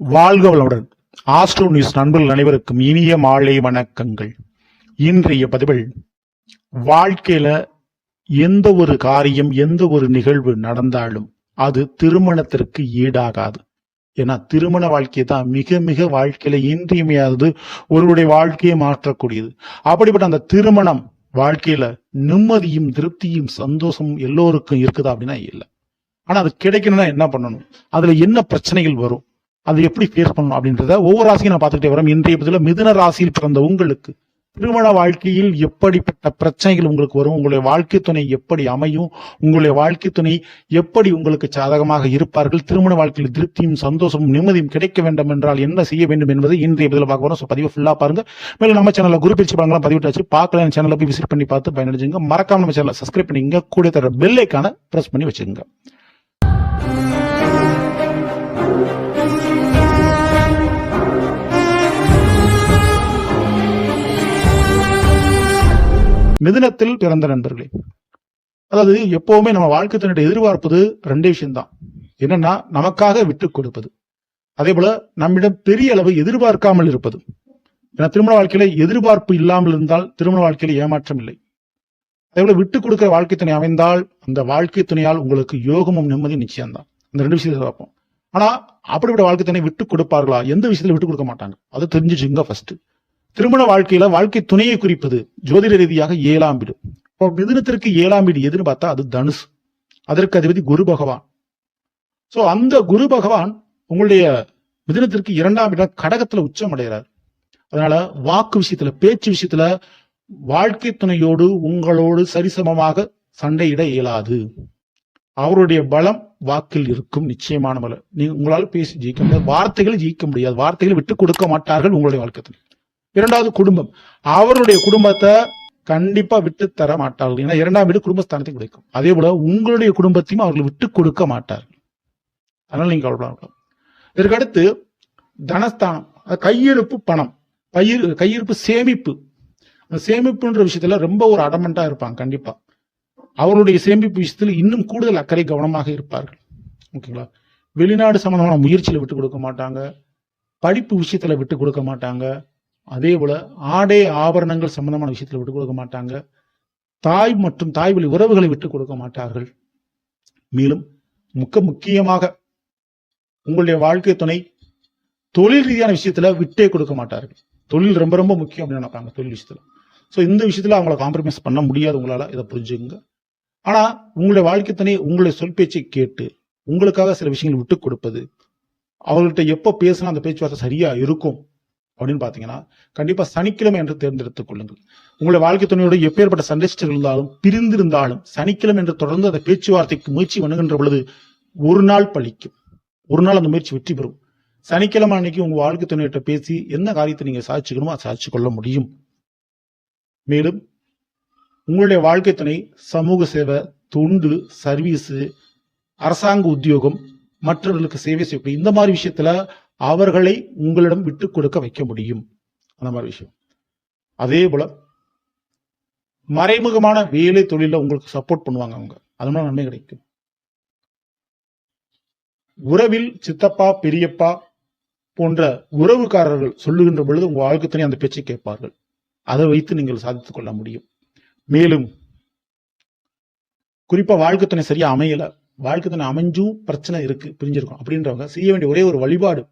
வாழ்க வளமுடன் astro news நண்பர்கள் அனைவருக்கும் இனிய மாலை வணக்கங்கள். இன்றைய பதிவில் வாழ்க்கையில எந்த ஒரு காரியம் எந்த ஒரு நிகழ்வு நடந்தாலும் அது திருமணத்திற்கு ஈடாகாது. ஏன்னா திருமண வாழ்க்கை தான் மிக மிக வாழ்க்கையில இன்றியமையாதது ஒருவருடைய வாழ்க்கையை மாற்றக்கூடியது. அப்படிப்பட்ட அந்த திருமணம் வாழ்க்கையில நிம்மதியும் திருப்தியும் சந்தோஷமும் எல்லோருக்கும் இருக்குதா அப்படின்னா இல்லை. ஆனா அது கிடைக்கணும்னா என்ன பண்ணணும்? அதுல என்ன பிரச்சனைகள் வரும்? அது எப்படி ஃபேஸ் பண்ணணும் அப்படின்றத ஒவ்வொரு ராசியும் நான் பார்த்துக்கிட்டே வரோம். இன்றைய பதில மிதுன ராசியில் பிறந்த உங்களுக்கு திருமண வாழ்க்கையில் எப்படிப்பட்ட பிரச்சனைகள் உங்களுக்கு வரும்? உங்களுடைய வாழ்க்கை துணை எப்படி அமையும்? உங்களுடைய வாழ்க்கை துணை எப்படி உங்களுக்கு சாதகமாக இருப்பார்கள்? திருமண வாழ்க்கையில் திருப்தியும் சந்தோஷமும் நிம்மதியும் கிடைக்க வேண்டும் என்றால் என்ன செய்ய வேண்டும் என்பதை இன்றைய பதில பார்க்க போறோம். ஸோ பதிவு ஃபுல்லா பாருங்க. மேலும் நம்ம சேனல்ல குரு பிரிச்சு படங்களாம் பதிவிட்டாச்சு. பார்க்கலாம் சேனலை போய் விசிட் பண்ணி பார்த்து பயனடைஞ்சுங்க. மறக்காம நம்ம சேனலை சப்ஸ்கிரைப் பண்ணிங்க கூட தர பெல்லைக்கான ப்ரெஸ் பிரஸ் பண்ணி வச்சுக்கோங்க. மிதுனத்தில் பிறந்த நண்பர்களே. அதாவது எப்பவுமே நம்ம வாழ்க்கை தன்னுடைய எதிர்பார்ப்பது ரெண்டே விஷயம்தான். என்னன்னா நமக்காக விட்டு கொடுப்பது. அதே போல நம்மிடம் பெரிய அளவு எதிர்பார்க்காமல் இருப்பது. ஏன்னா திருமண வாழ்க்கையில எதிர்பார்ப்பு இல்லாமல் இருந்தால் திருமண வாழ்க்கையில ஏமாற்றம் இல்லை. அதே போல விட்டு கொடுக்கிற வாழ்க்கை துணை அமைந்தால் அந்த வாழ்க்கை துணையால் உங்களுக்கு யோகமும் நிம்மதி நிச்சயம்தான். இந்த ரெண்டு விஷயத்தை பார்ப்போம். ஆனா அப்படிப்பட்ட வாழ்க்கை துணை விட்டு கொடுப்பார்களா? எந்த விஷயத்துல விட்டு கொடுக்க மாட்டாங்க? அதை தெரிஞ்சுச்சுங்க ஃபர்ஸ்ட் திருமண வாழ்க்கையில வாழ்க்கை துணையை குறிப்பது ஜோதிட ரீதியாக ஏழாம் வீடு. இப்போ மிதுனத்திற்கு ஏழாம் வீடு எதுன்னு பார்த்தா அது தனுஷ் அதற்கு அதிபதி குரு பகவான். ஸோ அந்த குரு பகவான் உங்களுடைய மிதுனத்திற்கு இரண்டாம் இடம் கடகத்துல உச்சம் அடைகிறார். அதனால வாக்கு விஷயத்துல பேச்சு விஷயத்துல வாழ்க்கை துணையோடு உங்களோடு சரிசமமாக சண்டையிட இயலாது. அவருடைய பலம் வாக்கில் இருக்கும் நிச்சயமான பலம். நீ உங்களால் பேசி ஜெயிக்க முடியாது. வார்த்தைகளை ஜெயிக்க முடியாது. வார்த்தைகளை விட்டு கொடுக்க மாட்டார்கள் உங்களுடைய வாழ்க்கை துணை. இரண்டாவது குடும்பம். அவருடைய குடும்பத்தை கண்டிப்பா விட்டு தர மாட்டார்கள். ஏன்னா இரண்டாம் வீடு குடும்பஸ்தானத்தை கிடைக்கும் அதே போல உங்களுடைய குடும்பத்தையும் அவர்கள் விட்டு கொடுக்க மாட்டார்கள். அதனால நீங்க கவலைப்படலாம் இதற்கடுத்து தனஸ்தானம். கையிருப்பு பணம். பயிர் கையிருப்பு சேமிப்பு. சேமிப்புன்ற விஷயத்துல ரொம்ப ஒரு அடமெண்டா இருப்பாங்க கண்டிப்பா. அவருடைய சேமிப்பு விஷயத்தில் இன்னும் கூடுதல் அக்கறை கவனமாக இருப்பார்கள். ஓகேங்களா? வெளிநாடு சம்பந்தமான முயற்சியில விட்டு கொடுக்க மாட்டாங்க. படிப்பு விஷயத்துல விட்டு கொடுக்க மாட்டாங்க. அதே போல ஆடை ஆபரணங்கள் சம்பந்தமான விஷயத்தில் விட்டு கொடுக்க மாட்டாங்க. தாய் மற்றும் தாய் வழி உறவுகளை விட்டு கொடுக்க மாட்டார்கள். மேலும் முக்க முக்கியமாக உங்களுடைய வாழ்க்கை துணை தொழில் ரீதியான விஷயத்துல விட்டே கொடுக்க மாட்டார்கள். தொழில் ரொம்ப ரொம்ப முக்கியம் அப்படின்னு நினைப்பாங்க தொழில் விஷயத்துல. ஸோ இந்த விஷயத்துல அவங்கள காம்ப்ரமைஸ் பண்ண முடியாது உங்களால இதை புரிஞ்சுங்க ஆனா உங்களுடைய வாழ்க்கை துணை உங்களுடைய சொல் பேச்சை கேட்டு உங்களுக்காக சில விஷயங்கள் விட்டு கொடுப்பது அவர்கள்ட்ட எப்போ பேசினா அந்த பேச்சுவார்த்தை சரியா இருக்கும்? அப்படின்னு பாத்தீங்கன்னா கண்டிப்பா சனிக்கிழமை என்று தேர்ந்தெடுத்துக் கொள்ளுங்கள். உங்களுடைய வாழ்க்கை துணையோடு எப்பேற்பட்ட சண்டைஸ்டர் இருந்தாலும் பிரிந்திருந்தாலும் சனிக்கிழமை என்று தொடர்ந்து அந்த பேச்சுவார்த்தைக்கு முயற்சி பண்ணுகின்ற பொழுது ஒரு நாள் பழிக்கும். ஒரு நாள் அந்த முயற்சி வெற்றி பெறும். சனிக்கிழமை அன்னைக்கு உங்க வாழ்க்கை துணையிட்ட பேசி என்ன காரியத்தை நீங்க சாதிச்சுக்கணுமோ அதை சாதிச்சு கொள்ள முடியும். மேலும் உங்களுடைய வாழ்க்கை துணை சமூக சேவை தொண்டு சர்வீஸ் அரசாங்க உத்தியோகம் மற்றவர்களுக்கு சேவை செய்யக்கூடிய இந்த மாதிரி விஷயத்துல அவர்களை உங்களிடம் விட்டு கொடுக்க வைக்க முடியும். அந்த மாதிரி விஷயம். அதே போல மறைமுகமான வேலை தொழில உங்களுக்கு சப்போர்ட் பண்ணுவாங்க அவங்க. அதனால நன்மை கிடைக்கும். உறவில் சித்தப்பா பெரியப்பா போன்ற உறவுக்காரர்கள் சொல்லுகின்ற பொழுது உங்க வாழ்க்கை அந்த பேச்சை கேட்பார்கள். அதை வைத்து நீங்கள் சாதித்துக் கொள்ள முடியும். மேலும் குறிப்பா வாழ்க்கை துணை சரியா அமையல. வாழ்க்கை தன்னை அமைஞ்சும் பிரச்சனை இருக்கு பிரிஞ்சிருக்கும். அப்படின்றவங்க செய்ய வேண்டிய ஒரே ஒரு வழிபாடு.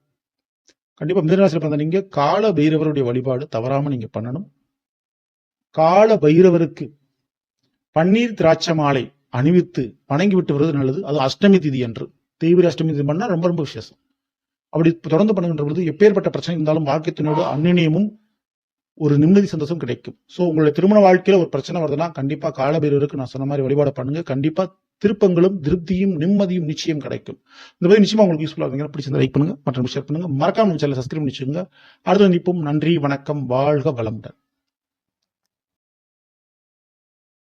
கண்டிப்பா மிதனராசியில் பிறந்த நீங்க கால பைரவருடைய வழிபாடு தவறாம நீங்க பண்ணணும். கால பைரவருக்கு பன்னீர் திராட்சை மாலை அணிவித்து வணங்கி விட்டு வருவது நல்லது. அது அஷ்டமி திதி என்று. தீவிர அஷ்டமி திதி பண்ணா ரொம்ப ரொம்ப விசேஷம். அப்படி தொடர்ந்து பண்ணுகின்ற பொழுது எப்பேற்பட்ட பிரச்சனை இருந்தாலும் வாழ்க்கை அந்நியமும் ஒரு நிம்மதி சந்தோஷம் கிடைக்கும். ஸோ உங்களுடைய திருமண வாழ்க்கையில ஒரு பிரச்சனை வருதுன்னா கண்டிப்பா காலபைரவருக்கு நான் சொன்ன மாதிரி வழிபாடு பண்ணுங்க. கண்டிப்பா திருப்பங்களும் திருப்தியும் நிம்மதியும் நிச்சயம் கிடைக்கும். இந்த மாதிரி நிச்சயமா உங்களுக்கு யூஸ்ஃபுல்லாக இருக்கீங்க பிடிச்சிருந்த லைக் பண்ணுங்க. மற்றும் ஷேர் பண்ணுங்க. மறக்காம சேனல் சப்ஸ்கிரைப் பண்ணிச்சுங்க அடுத்த நிற்போம் நன்றி வணக்கம். வாழ்க வளமுடன்.